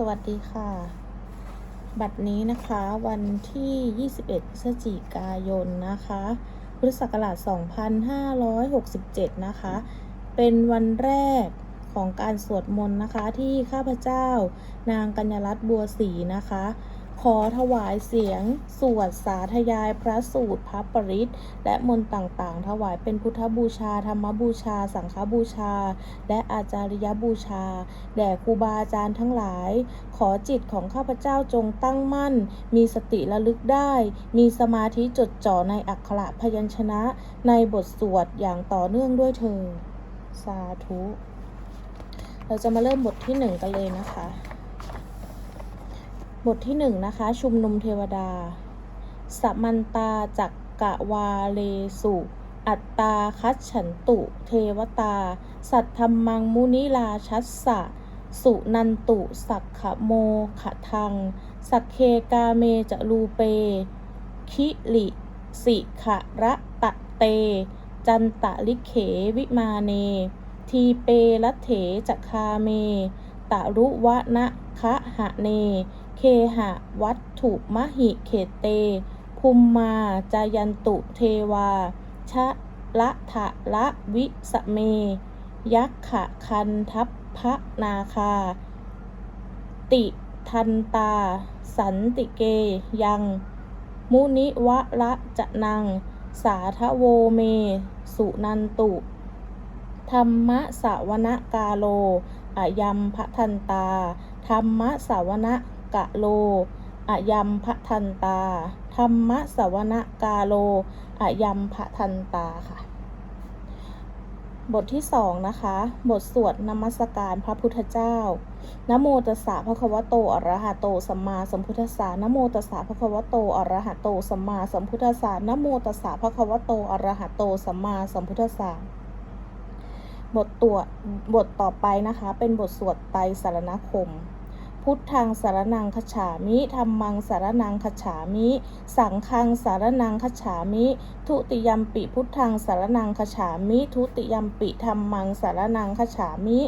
สวัสดีค่ะ บัดนี้นะคะวันที่ 21พฤศจิกายนนะคะพุทธศักราช 2567 นะคะ เป็นวันแรกของการสวดมนต์นะคะที่ข้าพเจ้า นางกัญญรัตน์บัวศรีนะคะ ขอถวายเสียง สวดสาธยายพระสูตรพระปริตและมนต์ต่างๆ ถวายเป็นพุทธบูชา ธรรมบูชา สังฆบูชา และอาจาริยบูชา แด่ครูบาอาจารย์ทั้งหลาย ขอจิตของข้าพเจ้าจงตั้งมั่น มีสติระลึกได้ มีสมาธิจดจ่อในอักขระพยัญชนะ ในบทสวดอย่างต่อเนื่องด้วยเธอ สาธุ เราจะมาเริ่มบทที่หนึ่งกันเลยนะคะ บทที่หนึ่งนะคะ ชุมนุมเทวดาสัมมันตาจักกะวาเลสุ อัตตาคัจฉันตุ เทวตา สัทธรรมังมุนิลาชัสสะ สุนันตุ สักขะโมขะทัง สักเคกาเมจะรูเป คิลิสิขะระตะเต จันตะลิเขวิมาเน ทีเปละเถจะคาเม ตะรุวะนะคะหะเน เคหะวัตถุมหิเขเตภูมมาจายันตุเทวา ชะละทะละวิสเม ยักขะคันทัพพะนาคา ติทันตา สันติเกยัง มุนิวะละจะนัง สาทโวเม สุนันตุ ธรรมะสาวนกาโลอายัมพะทันตา ธรรมะสาวน กะโลอายัมพะทันตา ธรรมะสวนกาโลอายัมพะทันตาค่ะ บทที่สองนะคะ บทสวดนมัสการพระพุทธเจ้า นโมตัสสะภะคะวะโตอะระหะโตสัมมาสัมพุทธัสสะนโมตัสสะภะคะวะโตอะระหะโตสัมมาสัมพุทธัสสะนโมตัสสะภะคะวะโตอะระหะโตสัมมาสัมพุทธัสสะบทตรวจบทต่อไปนะคะ เป็นบทสวดไตรสารณคม พุทธังสารนังคจฉามิธรรมังสารนังคจฉามิ สังฆังสารนังคจฉามิ ทุติยมปิพุทธังสารนังคจฉามิ ทุติยมปิธรรมังสารนังคจฉามิ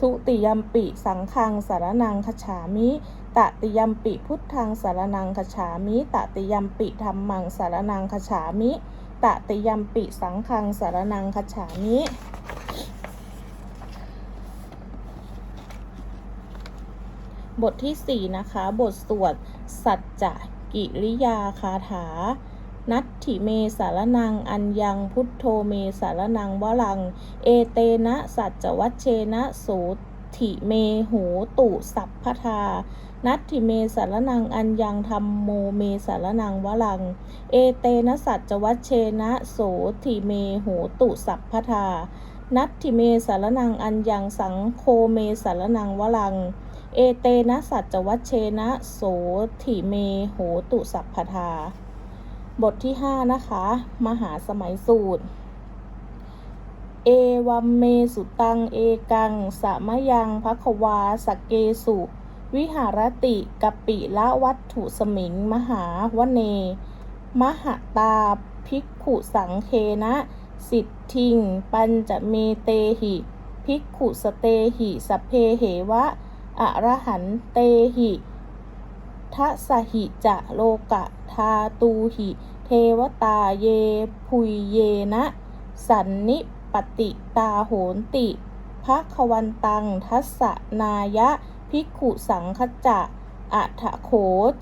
ทุติยมปิสังฆังสารนังคจฉามิ ตติยมปิพุทธังสารนังคจฉามิ ตติยมปิธรรมังสารนังคจฉามิ ตติยมปิสังฆังสารนังคจฉามิ บทที่ 4 นะคะ บทสวด สัจจะกิริยาคาถา นัตถิเมสารนัง อัญญังพุทโธเมสารนังวลัง เอเตนะสัจจวัชเชนะโสถิเมโหตุสัพพทา นัตถิเมสารนังอัญญังธรรมโมเมสารนังวลัง เอเตนะสัจจวัชเชนะโสถิเมโหตุสัพพทา นัตถิเมสารนังอัญญังสังโฆเมสารนังวลัง เอเตนะสัจจวัชเชนะโสถิเมโหตุสัพพทา บทที่ 5 นะคะ มหาสมัยสูตร เอวัมเมสุตัง เอกังสามยังภควาสกเกสุ วิหารติกปิละวัตถุสมิง มหาวเน มหตาภิกขุสังเคนะ สิทธิง ปัญจเมเตหิภิกขุสเตหิสเพเหวะ อรหันเตหิทัสหิจะโลกะทาตูหิ เทวตาเยพุยเยนะ สันนิปติตาโหนติภะควันตังทัสสะนายะ ภิกขุสังคจะอัฐโข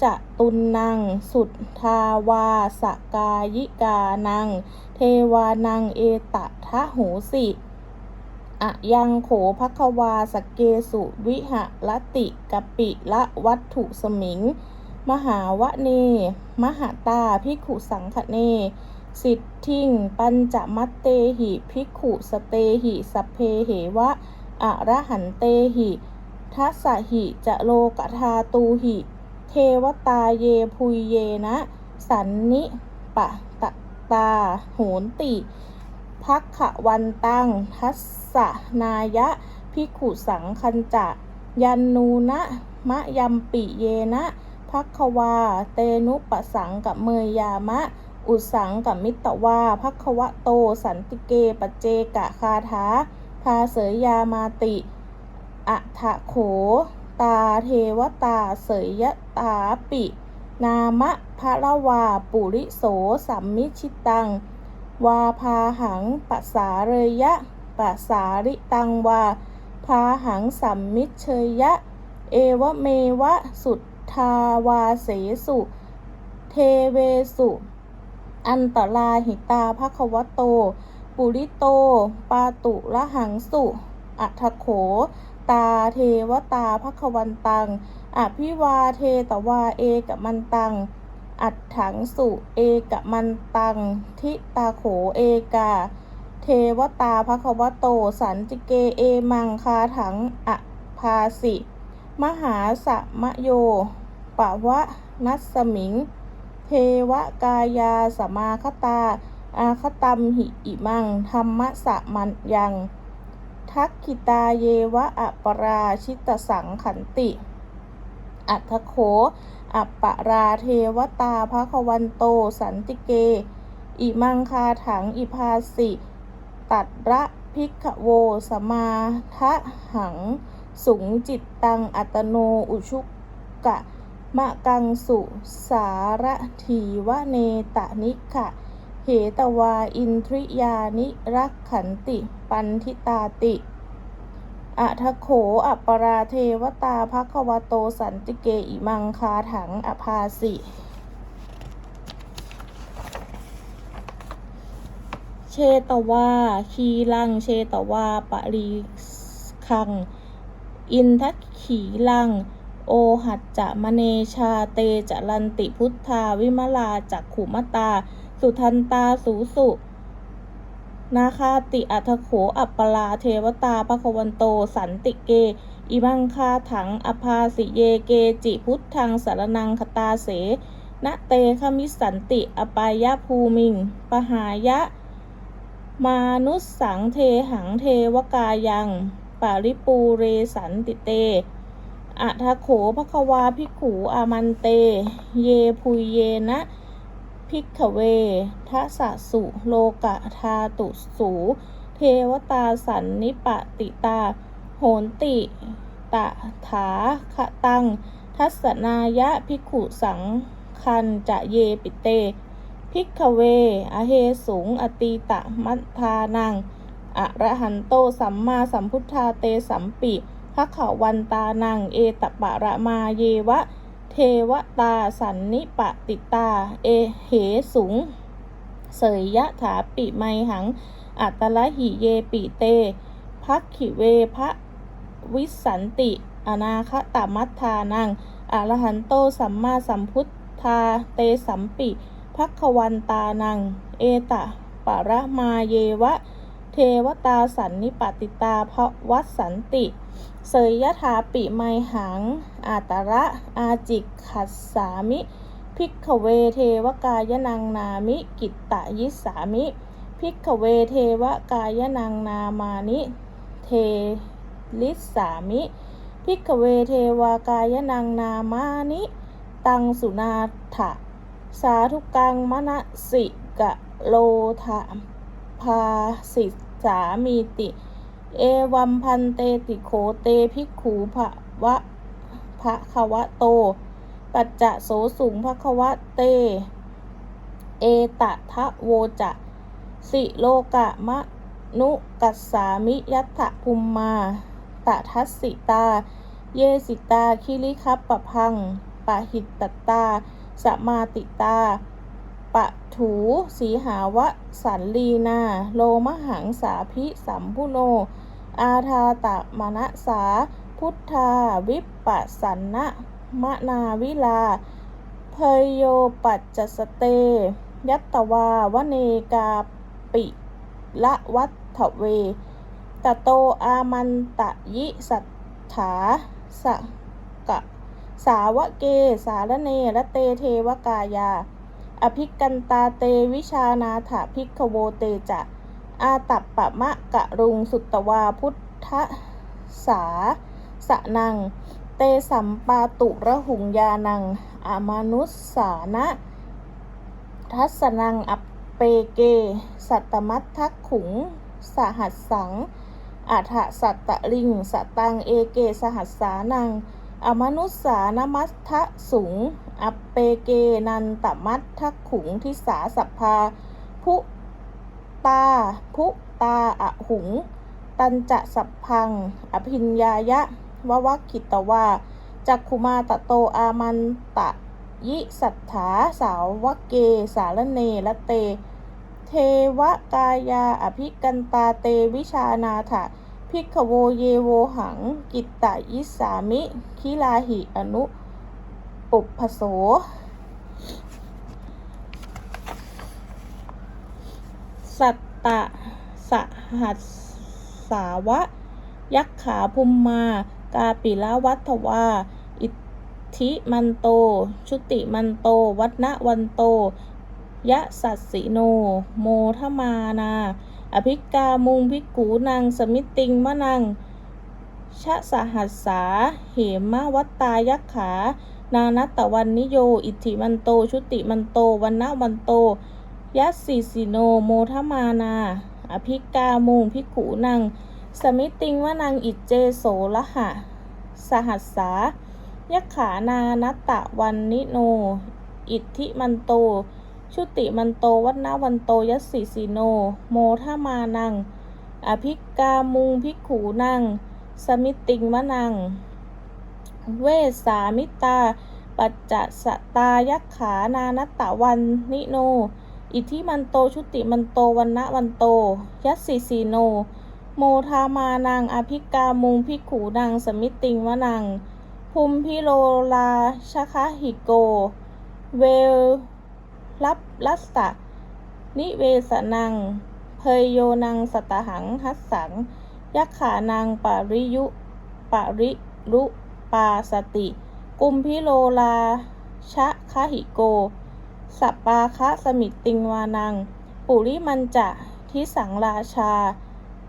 จะตุนนัง สุทธาวาสกายิกานัง เทวานังเอตทะโหสิ อะยังโขภควาสกเกสุวิหะละติกปิละวัตถุสมิง มหาวะเน มหาตาภิกขุสังคเน สิทธิง ปัญจมัตเตหิภิกขุสเตหิสัพเพเหวะอะระหันเตหิทัสหิจะโลกทาตูหิ เทวตาเยพุยเยนะ สันนิปะตะตาโหนติพักขวันตังทัส สะนายะภิกขุสังคันจะยันนูนะมะยัมปิเยนะพักควา เตนุปสังกับเมยยามะ อุสังกับมิตวาพักควะโต สันติเกปเจกะคาถาพาเสยยามาติอัฐโข ตาเทวตาเสยยะตาปิ นามะภะละวาปุริโสสัมมิชิตัง วาพาหังปะสาเรยะ ปะสาริตังวา พาหังสัมมิเชยะ เอวเมวะสุทธาวาเสสุ เทเวสุ อันตลาหิตาภควโต ปุริโต ปาตุละหังสุอัทโข ตาเทวตาภควันตัง อภิวาเทตวาเอกมันตัง อัฏถังสุเอกมันตัง ทิตาโขเอกา เทวตาภควโต สันติเกเอมังคาถังอภาสิ มหาสะมะโยปะวะนัสมิง เทวกายาสมาคตา อาคตัมหิอิมัง ธรรมะสะมันยัง ทักขิตาเยวะอัปราชิตสังขันติ อัทโขอัปปราเทวตาภควันโต สันติเก อิมังคาถังอิภาสิ ตัดระพิกโวสมาทะหัง สุงจิตตังอัตโนอุชุกกะมะกังสุสารถีวะเนตะนิขะเหตวาอินทริยานิรักขันติ ปันทิตาติอะทะโขอัปปราเทวตาภควโตสันติเกอิมังคาถังอภาสิ เชตวา คีลัง เชตวา ปริคัง อินทัขีลัง โอหัจจะมเนชาเตจรันติพุทธาวิมลาจักขุมตา สุทันตาสูสุนาคาติอัทโขอัปปลาเทวตาภควันโต สันติเก อิมังคาถังอภาสิเยเกจิพุทธังสารนังคตาเสนะเตขมิสันติ อปายะภูมิง ปหายะ มานุสสังเทหังเทวกายังปาริปูเรสันติเตอะทโขภควาภิกขูอามันเต เยพุยเยนะพิกขเวทัสสุโลกะทาตุสู เทวตาสันนิปติตา โหนติตะถาคตัง ทัศนายะภิกขุสังคันจะเยปิเต พิกเว อเหสูงอตีตะมัทธานัง อระหันโต สัมมาสัมพุทธาเตสัมปิภขวันตานัง เอตปะระมาเยวะ เทวตาสันนิปติตา เอเหสูงเสยยะถาปิไมหัง อัตละหิเยปิเตพักขิเวพระวิสันติ อนาคตามัทธานังอรหันโตสัมมาสัมพุทธาเตสัมปิ พักวันตานัง เอตะปะระมาเยวะ เทวตาสันนิปติตาภวัสสันติ เสยยถาปิไมหัง อาตระอาจิกขัสสามิ พิกขเวเทวกายนังนามิ กิตตะยิสามิ พิกขเวเทวกายนังนามานิ เทลิสสามิ พิกขเวเทวากายนังนามานิ ตังสุนาถะ สาธุกังมณสิกะโลทะภาสิสามีติ เอวัมพันเตติโขเตภิกขูภะวะภะควะโต ปัจจะโสสุงภะควะเต เอตะทะโวจะสิโลกะมะนุกัสสามิยัตถภูมมาตะทัสสิตา เยสิตาคิริคัปปะพังปะหิตตตา สมาติตา ปะถูสีหาวะสันลีนา โลมหังสาพิสัมพุโน อาทาตะมณสา พุทธาวิปปสันนะมะนาวิลา เพยโยปัจจสเต ยัตตวาวเนกาปิละวัฏเวตโตอามันตะยิสัทธาสะกะ สาวะเก สารเนระเตเทวกายา อภิกันตาเตวิชานาถาภิกขโวเตจะ อาตัปปะมะกะรุงสุตตวาพุทธสาสะนัง เตสัมปาตุระหุงยานัง อามานุสสานะทัสนังอัปเปเก สัตตมัททักขุง สหัสสังอัฏฐสัตตลิง สตังเอเก สหัสสานัง อมนุสสานมัสทะสุง อัปเปเกนันตมัตทะขุงทิสาสัพพาพุตาพุตาอะหุง ตันจะสัพพัง อภิญญายะวะวัคคิตวาจักขุมาตะโตอามันตะยิสัทธาสาวกเก สารเนละเต เทวกายาอภิกันตาเตวิชานาถะ พิกขโวเยโวหัง กิตตยิสามิ คิลาหิอนุปุพโส สัตตะสหัสสาวะ ยักขาภุมมา กาปิละวัฏวา อิทธิมันโต ชุติมันโต วัฒนวันโต ยะสัสสิโน โมทมานา อภิกามุงพิกกูนางสมิติงมะนังชะสหัสสา เหมะวัตตายักขา นานัตตวันนิโย อิทธิมันโต ชุติมันโต วันนะวันโต ยัสสิสิโน โมทมานา อภิกามุงพิกขุนัง สมิตติงวนังอิจเจโสละหะ สหัสสา ยักขานานัตตะวันนิโน อิทธิมันโต ชุติมันโตวัฒนวันโตยัสสิสิโนโมทามานังอภิกามุงพิกขุนังสมิติงวนังเวสามิตาปัจจสตายักขานานัตตะวันนิโนอิทิมันโตชุติมันโตวันนะวันโตยัสสิสีโน โมทามานัง อภิกามุงพิกขูนัง สมิติงวนังภูมิพิโลลาชคะหิโก เว ลับลัสสะนิเวสนัง เพยโยนังสตหังหัสสัง ยักขานังปริยุปริรุปาสติ กุมพิโลลาชะคะหิโก สัปปาคะสมิตติงวานัง ปุริมันจะทิสังราชา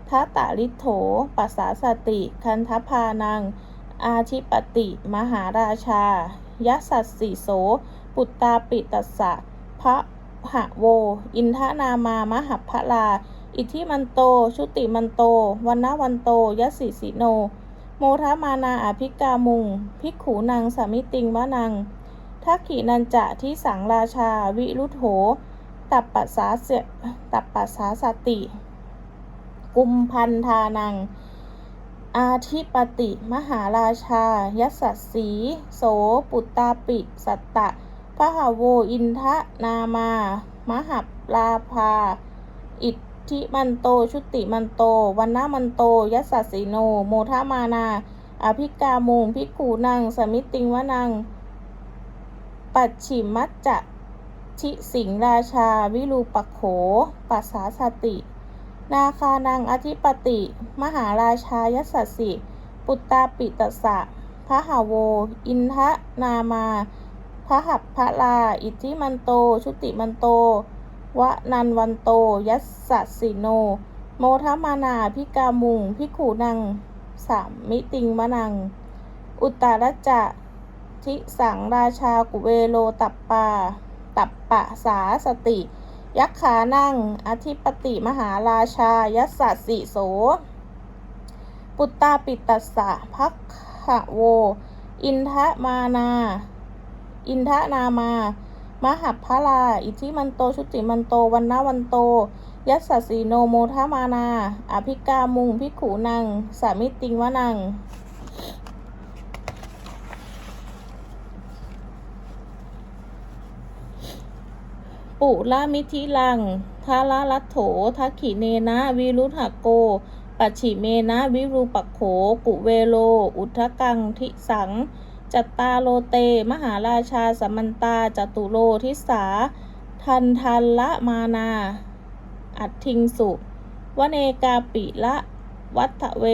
ทัตตาลิโถปัสสาสติ คันทพานัง อาทิปติ มหาราชา ยัสสัสสิโส ปุตตาปิตัสสะ พระหะโว อินทนามามหัพพลา อิทธิมันโต ชุติมันโตวันนวันโตยสิสิโน โมทามานาอภิกามุง ภิกขูนางสามิติงวะนังทักขินันจะที่สังราชาวิรุธโห ตัปปัสสาเสตัปปัสสาสติ กุมพันธานัง อาทิปติ มหาราชา ยัสสสสีโสปุตตาปิ สัตตะ พหาโวอินทะนามามหัปลาภา อิทธิมันโต ชุติมันโต วันนะมันโต ยัสสสีโน โมทามานา อภิกามุงพิกขูนัง สมิตติงวนัง ปัจฉิมัจจะทิสิงราชา วิรูปโข ปัสสาสติ นาคานังอธิปติ มหาราชายัสสสิปุตตาปิตสะพระหาโว อินทะนามา พระหับพระลา อิทธิมันโต ชุติมันโต วะนันวันโต ยัสสสิโน โมทมานาพิกามุงพิกขูนัง สามมิติงมะนัง อุตตรจะทิสังราชากุเวโลตัปปา ตัปปะสาสติ ยักขานั่ง อธิปติมหาราชา ยัสสสิโส ปุตตาปิตัสสะพักขะโว อินทะมานา อินทะนามา มหัพพลา อิทิมันโต ชุติมันโต วันนะวันโต ยัสสสีโนโมทมานา อภิกามุงพิขูนัง สามิติงวะนังปุละมิธิลังทาละลัตโถทักขิเนนะวิรุธโก ปัจฉิเมนะวิรูปักโข กุเวโล อุทกังทิสัง จัตตาโลเต มหาราชาสมันตาจตุโลทิสา ทันทันละมานา อัตทิงสุ วเนกาปิละวัฏเว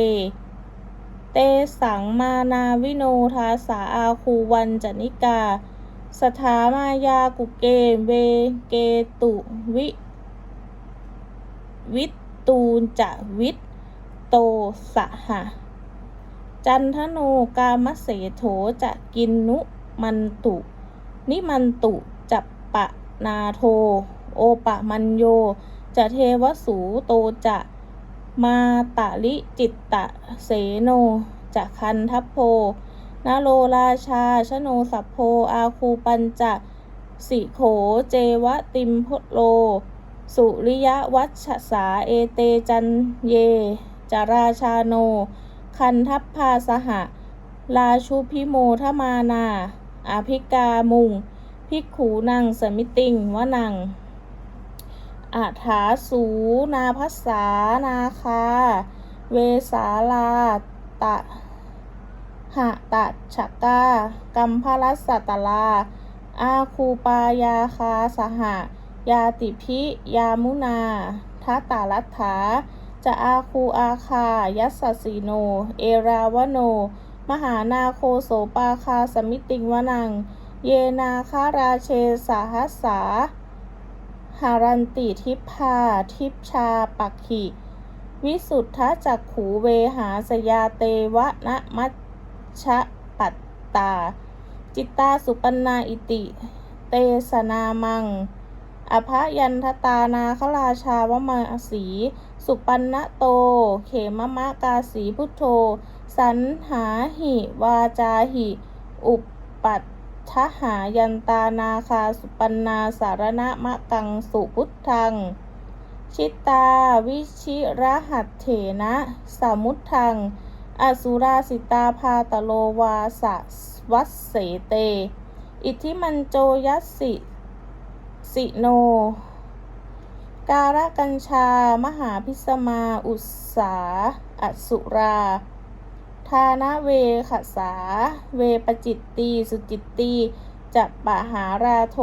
เตสังมานาวิโนทาสาอาคูวันจนิกา สถามายากุเกเวเกตุวิ วิตตูนจะวิตโตสหะ จันทโนกามเสโถจะกินนุมันตุ นิมันตุจับปะนาโท โอปะมันโย จะเทวสูโตจะมาตะลิจิตตะเสโนจะคันทัพโพนาโรราชาชโนสัพโพอาคูปัญจะสิโขเจวะติมพโล สุริยวัชสาเอเตจันเย จราชาโน คันทัพพาสหะราชุพิโมทมานาอาภิกามุง ภิกขูนังสมิติงวนังอาถาสูนาพัสสานาคา เวสาลาตะหะตะฉะกากัมพลัสสตลา อาคูปายาคาสหะ ยาติพิ ยามุนาทัตตาลัทธา จะอาคูอาคา ยัสสีโน เอราวโน มหานาโคโสปาคาสมิติงวนัง เยนาคาราเชสาหัสสาหารันติทิพพาทิพชาปักขิ วิสุทธจักขูเวหาสยาเตวะนะมัชชะปัตตา จิตตาสุปันนาอิติ เตสนามัง อภยันทตานาคราชาวมาสี สุปันนะโต เขมมะกาสีพุทโธ สันหาหิ วาจาหิ อุปปัตทหายันตานาคาสุปันนาสารณะมะกังสุพุทธัง ชิตาวิชิระหัตเถนะสามุทธัง อสุราสิตาพาตโลวาสะวัสเสเต อิทธิมันโจยัสสิ สิโน การะกัญชา มหาพิสมา อุสสาอสุราทานะเวขสา เวปจิตตี สุจิตตีจะปะหาราโท